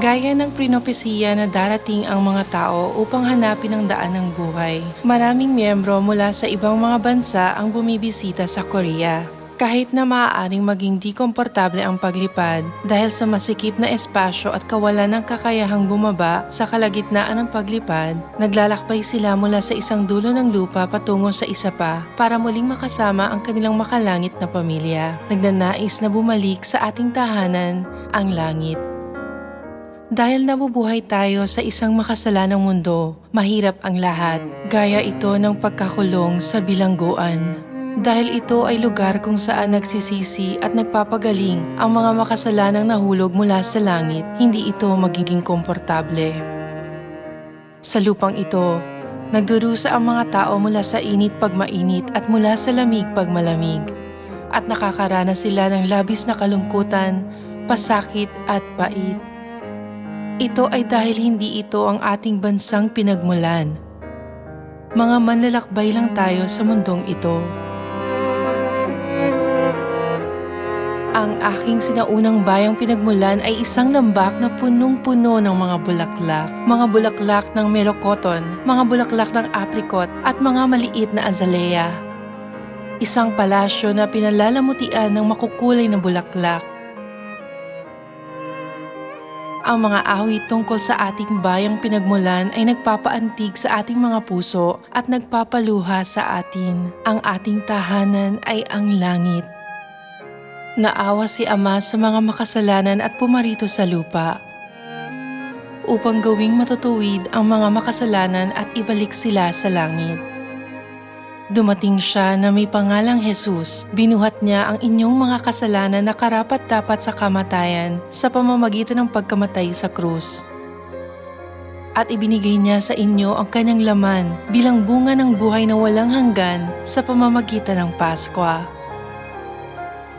Gaya ng prinopesiya na darating ang mga tao upang hanapin ang daan ng buhay. Maraming miyembro mula sa ibang mga bansa ang bumibisita sa Korea. Kahit na maaaring maging di komportable ang paglipad dahil sa masikip na espasyo at kawalan ng kakayahang bumaba sa kalagitnaan ng paglipad, naglalakbay sila mula sa isang dulo ng lupa patungo sa isa pa para muling makasama ang kanilang makalangit na pamilya. Nagnanais na bumalik sa ating tahanan, ang langit. Dahil nabubuhay tayo sa isang makasalanang mundo, mahirap ang lahat. Gaya ito ng pagkakulong sa bilangguan. Dahil ito ay lugar kung saan nagsisisi at nagpapagaling ang mga makasalanang nahulog mula sa langit, hindi ito magiging komportable. Sa lupang ito, nagdurusa ang mga tao mula sa init pag mainit at mula sa lamig pag malamig. At nakakaranas sila ng labis na kalungkutan, pasakit at pait. Ito ay dahil hindi ito ang ating bansang pinagmulan. Mga manlalakbay lang tayo sa mundong ito. Ang aking sinaunang bayang pinagmulan ay isang lambak na punong-puno ng mga bulaklak. Mga bulaklak ng melokoton, mga bulaklak ng apricot at mga maliit na azalea. Isang palasyo na pinalalamutian ng makukulay na bulaklak. Ang mga awit tungkol sa ating bayang pinagmulan ay nagpapaantig sa ating mga puso at nagpapaluha sa atin. Ang ating tahanan ay ang langit. Naawa si Ama sa mga makasalanan at pumarito sa lupa upang gawing matutuwid ang mga makasalanan at ibalik sila sa langit. Dumating siya na may pangalang Jesus, binuhat niya ang inyong mga kasalanan na karapat dapat sa kamatayan sa pamamagitan ng pagkamatay sa krus. At ibinigay niya sa inyo ang kanyang laman bilang bunga ng buhay na walang hanggan sa pamamagitan ng Paskwa.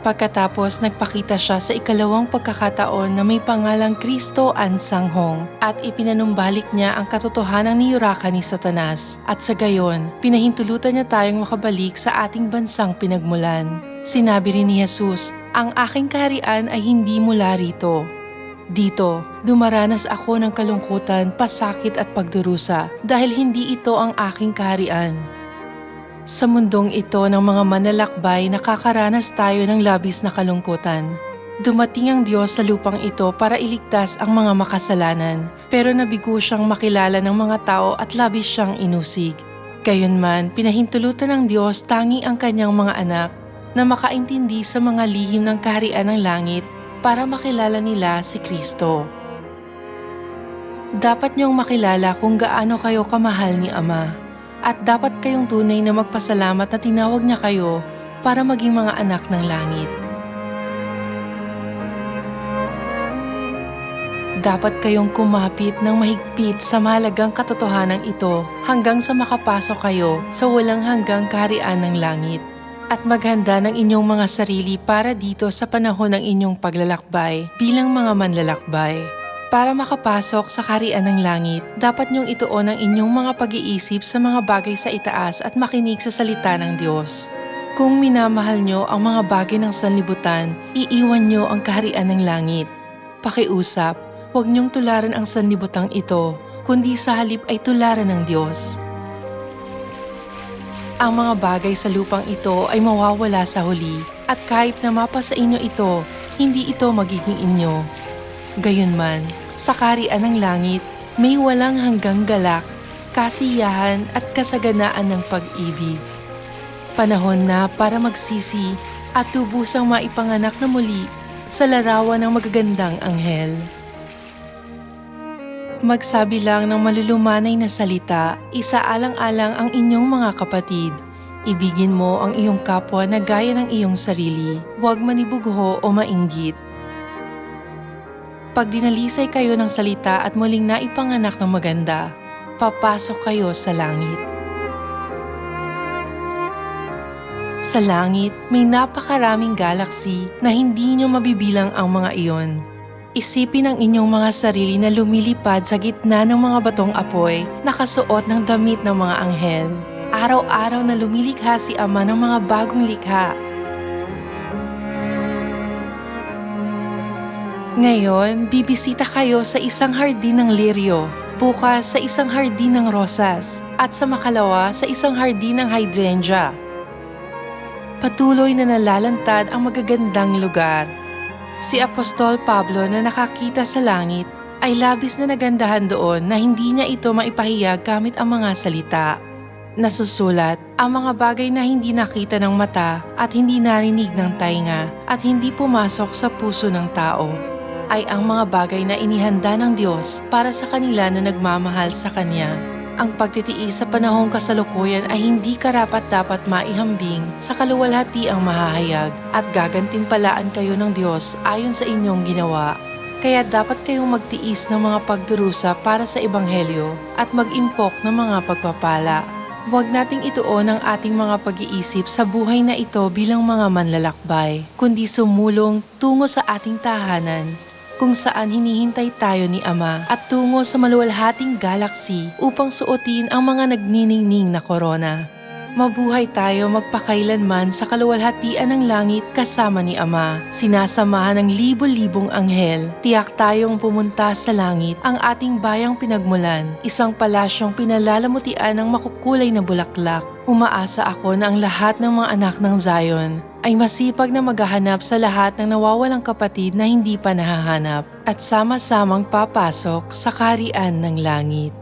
Pagkatapos nagpakita siya sa ikalawang pagkakataon na may pangalang Kristo Ansanghong at ipinanumbalik niya ang katotohanan ni Yuraka ni Satanas at sa gayon, pinahintulutan niya tayong makabalik sa ating bansang pinagmulan. Sinabi rin ni Jesus, ang aking kaharian ay hindi mula rito. Dito, dumaranas ako ng kalungkutan, pasakit at pagdurusa dahil hindi ito ang aking kaharian. Sa mundong ito ng mga manlalakbay, nakakaranas tayo ng labis na kalungkutan. Dumating ang Diyos sa lupang ito para iligtas ang mga makasalanan, pero nabigo siyang makilala ng mga tao at labis siyang inusig. Gayunman, pinahintulutan ng Diyos tangi ang kanyang mga anak na makaintindi sa mga lihim ng kaharian ng langit para makilala nila si Kristo. Dapat niyong makilala kung gaano kayo kamahal ni Ama at dapat kayong tunay na magpasalamat na tinawag niya kayo para maging mga anak ng langit. Dapat kayong kumapit ng mahigpit sa mahalagang katotohanan ito hanggang sa makapasok kayo sa walang hanggang kaharian ng langit. At maghanda ng inyong mga sarili para dito sa panahon ng inyong paglalakbay bilang mga manlalakbay. Para makapasok sa karian ng langit, dapat niyong ituon ang inyong mga pag-iisip sa mga bagay sa itaas at makinig sa salita ng Diyos. Kung minamahal niyo ang mga bagay ng sanlibutan, iiwan niyo ang kaharian ng langit. Pakiusap, huwag niyong tularan ang sanlibutang ito, kundi sa halip ay tularan ng Diyos. Ang mga bagay sa lupang ito ay mawawala sa huli, at kahit na mapa sa inyo ito, hindi ito magiging inyo. Gayunman, sa karian ng langit, may walang hanggang galak, kasiyahan at kasaganaan ng pag-ibig. Panahon na para magsisi at lubusang maipanganak na muli sa larawan ng magagandang anghel. Magsabi lang ng malulumanay na salita, isaalang-alang ang inyong mga kapatid. Ibigin mo ang iyong kapwa na gaya ng iyong sarili. Huwag manibugho o mainggit. Pag dinalisay kayo ng salita at muling naipanganak ng maganda, papasok kayo sa langit. Sa langit, may napakaraming galaxy na hindi nyo mabibilang ang mga iyon. Isipin ang inyong mga sarili na lumilipad sa gitna ng mga batong apoy, nakasuot ng damit ng mga anghel. Araw-araw na lumilikha si Ama ng mga bagong likha Ngayon, bibisita kayo sa isang hardin ng liryo, bukas sa isang hardin ng rosas, at sa makalawa sa isang hardin ng hydrangea. Patuloy na nalalantad ang magagandang lugar. Si Apostol Pablo na nakakita sa langit ay labis na nagandahan doon na hindi niya ito maipahayag gamit ang mga salita. Nasusulat ang mga bagay na hindi nakita ng mata at hindi narinig ng tainga at hindi pumasok sa puso ng tao ay ang mga bagay na inihanda ng Diyos para sa kanila na nagmamahal sa Kanya. Ang pagtitiis sa panahong kasalukuyan ay hindi karapat dapat maihambing sa kaluwalhati ang mahahayag at gagantimpalaan kayo ng Diyos ayon sa inyong ginawa. Kaya dapat kayong magtiis ng mga pagdurusa para sa Ebanghelyo at mag-impok ng mga pagpapala. Huwag nating ituon ang ating mga pag-iisip sa buhay na ito bilang mga manlalakbay, kundi sumulong tungo sa ating tahanan kung saan hinihintay tayo ni Ama at tungo sa maluwalhating galaxy upang suotin ang mga nagniningning na korona. Mabuhay tayo magpakailanman sa kaluwalhatian ng langit kasama ni Ama. Sinasamahan ng libo-libong anghel. Tiyak tayong pumunta sa langit ang ating bayang pinagmulan. Isang palasyong pinalalamutian ng makukulay na bulaklak. Umaasa ako na ang lahat ng mga anak ng Zion ay masipag na maghahanap sa lahat ng nawawalang kapatid na hindi pa nahahanap at sama-samang papasok sa karian ng langit.